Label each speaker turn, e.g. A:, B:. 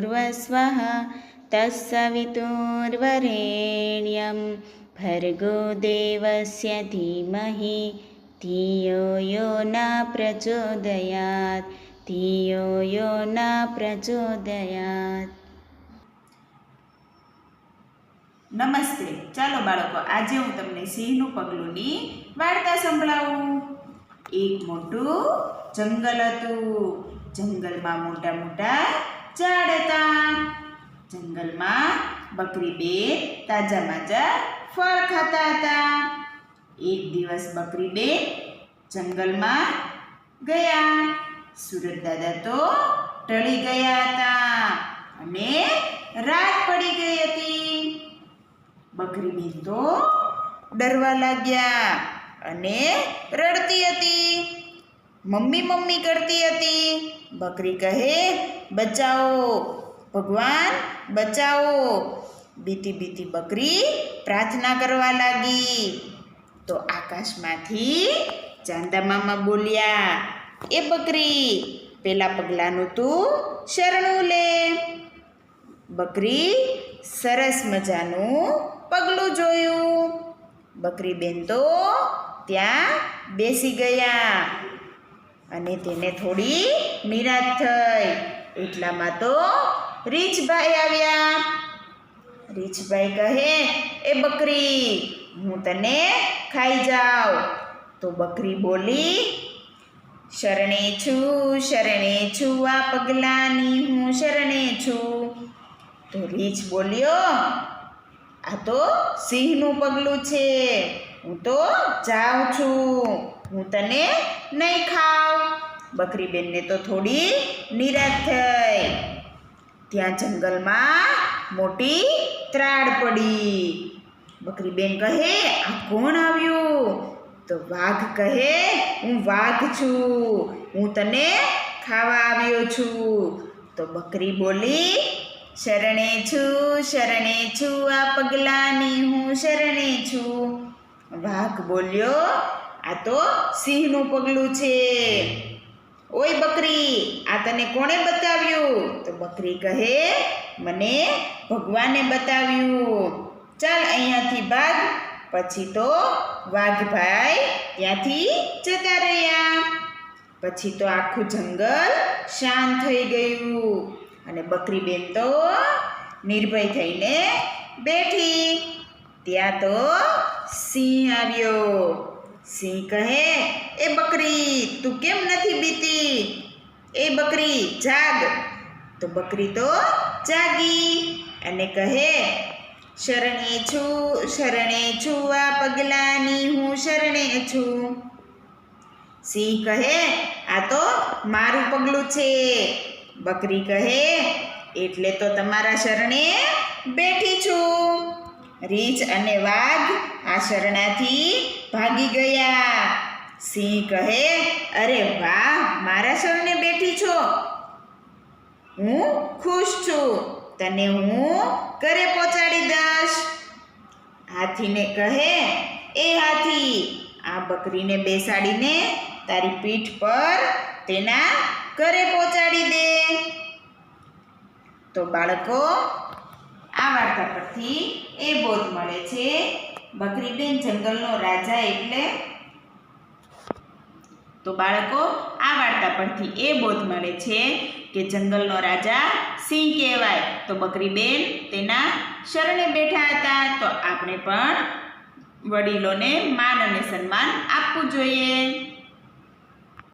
A: સ્વાહા તત્સવિતુર્વરેણ્યં ભર્ગો દેવસ્ય ધીમહિ ધિયો યો ના પ્રચોદયાત ધિયો યો ના પ્રચોદયાત
B: નમસ્તે ચાલો બાળકો આજે હું તમને સિંહનું પગલુંની વાર્તા સંભળાવું એક મોટું જંગલ હતું જંગલમાં મોટા મોટા ઝાડ હતા જંગલમાં બકરી બે તાજા માજા ફળ ખાતા હતા એક દિવસ બકરી બે જંગલમાં ગયા સુરત દાદા તો ટળી ગયા હતા અને રાત પડી ગઈ હતી બકરી બેન તો ડરવા લાગ્યા અને રડતી હતી મમ્મી મમ્મી કરતી હતી બકરી કહે બચાવો. ભગવાન, બચાવો. બીતી બીતી બકરી પ્રાર્થના કરવા લાગી. તો આકાશમાંથી ચાંદા મામા બોલ્યા, એ બકરી, પેલા પગલાનું તું શરણું લે. બકરી સરસ મજાનું પગલું જોયું. બકરી બેન તો ત્યાં બેસી ગયા અને તેને થોડી નિરાશ થઈ. એટલામાં તો રીછભાઈ આવ્યા. રીછભાઈ કહે, એ બકરી, હું તને ખાઈ જાઉં. તો બકરી બોલી, શરણે છું શરણે છું આ પગલાની, હું શરણે છું. તો રીછ બોલ્યો, આ તો સિંહનું પગલું છે, હું તો જાઉં છું, હું તને નહીં ખાવ બકરી બેનને તો થોડી નિરાશ થઈ. ત્યાં જંગલમાં મોટી ત્રાડ પડી. બકરી બેન કહે, આ કોણ આવ્યું? તો વાઘ કહે, હું વાઘ છું. હું તને ખાવા આવ્યો છું. તો બકરી બોલી, શરણે છું શરણે છું આ પગલાની, હું શરણે છું. વાઘ બોલ્યો, આ તો સિંહનું પગલું છે. ઓય બકરી, આ તને કોણે બતાવ્યું? તો બકરી કહે, મને ભગવાને બતાવ્યું. ચાલ અહીંયાથી ભાગ, પછી તો વાઘભાઈ ત્યાંથી જતા રહ્યા. પછી તો આખું જંગલ શાંત થઈ ગયું અને બકરી બેન તો નિર્ભય થઈને બેઠી. ત્યાં તો સિંહ આવ્યો. સિંહ કહે, એ બકરી, તું કેમ નથી બીતી? એ બકરી, જાગ. તો બકરી તો જાગી. અને કહે, શરણે છું શરણે છું આ પગલાની, હું શરણે છું. સિંહ કહે, આ તો મારું પગલું છે. બકરી કહે, એટલે તો તમારા શરણે બેઠી છું. રીછ અને વાઘ આ શરણાથી ભાગી ગયા. સિંહ કહે, અરે વાહ, મારા શરણે બેઠી છો. હું ખુશ છું. તને હું ઘરે પહોંચાડી દઈશ. હાથીને કહે, એ હાથી, આ બકરીને બેસાડીને તારી પીઠ પર તેના ઘરે પહોંચાડી દે. તો બાળકો આ વાર્તા પરથી એ બોધ મળે છે. બકરીબેન જંગલનો રાજા એટલે? તો બાળકો, આ વાર્તા પરથી એ બોધ મળે છે કે જંગલનો રાજા સિંહ કહેવાય. તો બકરીબેન તેના શરણે બેઠા હતા. તો આપણે પણ વડીલોને માન અને સન્માન આપવું જોઈએ.